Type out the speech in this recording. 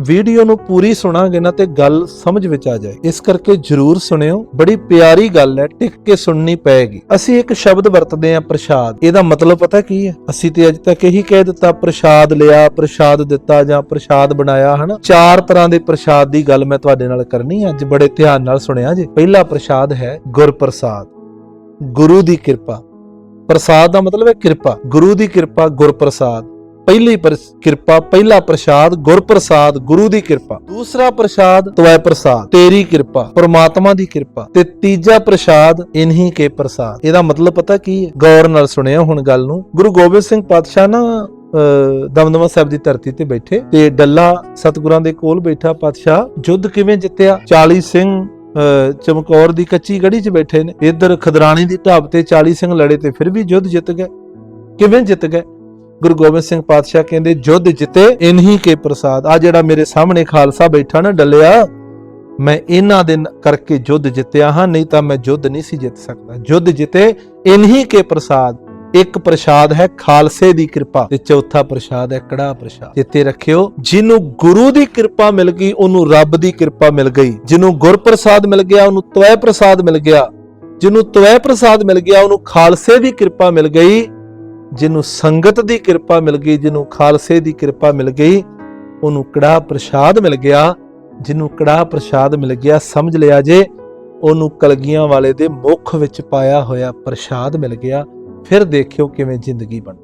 Video ਨੂੰ ਪੂਰੀ ਸੁਣਾਂਗੇ ਨਾ ਤੇ ਗੱਲ ਸਮਝ ਵਿੱਚ ਆ ਜਾਏ। ਇਸ ਕਰਕੇ ਜਰੂਰ ਸੁਣਿਓ। ਬੜੀ ਪਿਆਰੀ ਗੱਲ ਹੈ, ਟਿਕ ਕੇ ਸੁਣਨੀ ਪਏਗੀ। ਅਸੀਂ ਇੱਕ ਸ਼ਬਦ ਵਰਤਦੇ ਹਾਂ, ਪ੍ਰਸ਼ਾਦ। ਇਹਦਾ ਮਤਲਬ ਪਤਾ ਕੀ ਹੈ? ਅਸੀਂ ਤੇ ਅੱਜ ਤੱਕ ਇਹੀ ਕਹਿ ਦਿੱਤਾ, ਪ੍ਰਸ਼ਾਦ ਲਿਆ, ਪ੍ਰਸ਼ਾਦ ਦਿੱਤਾ ਜਾਂ ਪ੍ਰਸ਼ਾਦ ਬਣਾਇਆ, ਹਨਾ? ਚਾਰ ਤਰ੍ਹਾਂ ਦੇ ਪ੍ਰਸ਼ਾਦ ਦੀ ਗੱਲ ਮੈਂ ਤੁਹਾਡੇ ਨਾਲ ਕਰਨੀ ਹੈ, ਅੱਜ ਬੜੇ ਧਿਆਨ ਨਾਲ ਸੁਣਿਆ ਜੀ। ਪਹਿਲਾ ਪ੍ਰਸ਼ਾਦ ਹੈ ਗੁਰਪ੍ਰਸਾਦ। ਗੁਰੂ ਦੀ ਕਿਰਪਾ। ਪ੍ਰਸਾਦ ਦਾ ਮਤਲਬ ਹੈ ਕਿਰਪਾ। ਗੁਰੂ ਦੀ ਕਿਰਪਾ, ਗੁਰਪ੍ਰਸਾਦ। ਪਹਿਲੀ ਕਿਰਪਾ ਪਹਿਲਾ ਪ੍ਰਸ਼ਾਦ ਗੁਰਪ੍ਰਸਾਦ ਗੁਰੂ ਦੀ ਕਿਰਪਾ। ਦੂਸਰਾ ਪ੍ਰਸ਼ਾਦ ਤਵੈ ਪ੍ਰਸਾਦ ਤੇਰੀ ਕਿਰਪਾ ਪ੍ਰਮਾਤਮਾ ਦੀ ਕਿਰਪਾ। ਤੇ ਤੀਜਾ ਪ੍ਰਸ਼ਾਦ ਇਨਹੀ ਕੇ ਪ੍ਰਸਾਦ। ਇਹਦਾ ਮਤਲਬ ਪਤਾ ਕੀ ਹੈ? ਗੌਰ ਨਾਲ ਸੁਣਿਆ ਹੁਣ ਗੱਲ ਨੂੰ। ਗੁਰੂ ਗੋਬਿੰਦ ਸਿੰਘ ਪਾਤਸ਼ਾਹ ਨਾ ਅਹ, ਦਮਦਮਾ ਸਾਹਿਬ ਦੀ ਧਰਤੀ ਤੇ ਬੈਠੇ ਤੇ ਡੱਲਾ ਸਤਿਗੁਰਾਂ ਦੇ ਕੋਲ ਬੈਠਾ ਪਾਤਸ਼ਾਹ। ਯੁੱਧ ਕਿਵੇਂ ਜਿੱਤਿਆ? 40 ਸਿੰਘ ਅਹ, ਚਮਕੌਰ ਦੀ ਕੱਚੀ ਗੜੀ 'ਚ ਬੈਠੇ ਨੇ। ਇੱਧਰ ਖਦਰਾਣੀ ਦੀ ਢਾਬ ਤੇ 40 ਸਿੰਘ ਲੜੇ ਤੇ ਫਿਰ ਵੀ ਯੁੱਧ ਜਿੱਤ ਗਏ। ਕਿਵੇਂ ਜਿੱਤ ਗਏ? ਗੁਰੂ ਗੋਬਿੰਦ ਸਿੰਘ ਪਾਤਸ਼ਾਹ ਕਹਿੰਦੇ ਯੁੱਧ ਜਿੱਤੇ, ਇਨਹੀ ਕੇ ਪ੍ਰਸਾਦ। ਆ ਜਿਹੜਾ ਮੇਰੇ ਸਾਹਮਣੇ ਖਾਲਸਾ ਬੈਠਾ ਨਾ ਡੱਲਿਆ, ਮੈਂ ਇਹਨਾਂ ਦੇ ਕਰਕੇ ਯੁੱਧ ਜਿੱਤਿਆ ਹਾਂ, ਨਹੀਂ ਤਾਂ ਮੈਂ ਯੁੱਧ ਨਹੀਂ ਸੀ ਜਿੱਤ ਸਕਦਾ। ਯੁੱਧ ਜਿੱਤੇ, ਇਨਹੀ ਕੇ ਪ੍ਰਸਾਦ। ਇੱਕ ਪ੍ਰਸ਼ਾਦ ਹੈ ਖਾਲਸੇ ਦੀ ਕਿਰਪਾ ਤੇ ਚੌਥਾ ਪ੍ਰਸ਼ਾਦ ਹੈ ਕੜਾ ਪ੍ਰਸ਼ਾਦ। ਜਿੱਤੇ ਰੱਖਿਓ, ਜਿਹਨੂੰ ਗੁਰੂ ਦੀ ਕਿਰਪਾ ਮਿਲ ਗਈ, ਉਹਨੂੰ ਰੱਬ ਦੀ ਕਿਰਪਾ ਮਿਲ ਗਈ। ਜਿਹਨੂੰ ਗੁਰ ਪ੍ਰਸਾਦ ਮਿਲ ਗਿਆ, ਉਹਨੂੰ ਤਵੈ ਪ੍ਰਸਾਦ ਮਿਲ ਗਿਆ। ਜਿਹਨੂੰ ਤਵੈ ਪ੍ਰਸਾਦ ਮਿਲ ਗਿਆ, ਉਹਨੂੰ ਖਾਲਸੇ ਦੀ ਕਿਰਪਾ ਮਿਲ ਗਈ। ਜਿਹਨੂੰ ਸੰਗਤ ਦੀ ਕਿਰਪਾ ਮਿਲ ਗਈ, ਜਿਹਨੂੰ ਖਾਲਸੇ ਦੀ ਕਿਰਪਾ ਮਿਲ ਗਈ, ਉਹਨੂੰ ਕੜਾ ਪ੍ਰਸ਼ਾਦ ਮਿਲ ਗਿਆ। ਜਿਹਨੂੰ ਕੜਾ ਪ੍ਰਸ਼ਾਦ ਮਿਲ ਗਿਆ, ਸਮਝ ਲਿਆ ਜੇ, ਉਹਨੂੰ ਕਲਗੀਆਂ ਵਾਲੇ ਦੇ ਮੁਖ ਵਿੱਚ ਪਾਇਆ ਹੋਇਆ ਪ੍ਰਸ਼ਾਦ ਮਿਲ ਗਿਆ। ਫਿਰ ਦੇਖਿਓ ਕਿਵੇਂ ਜ਼ਿੰਦਗੀ ਬਣ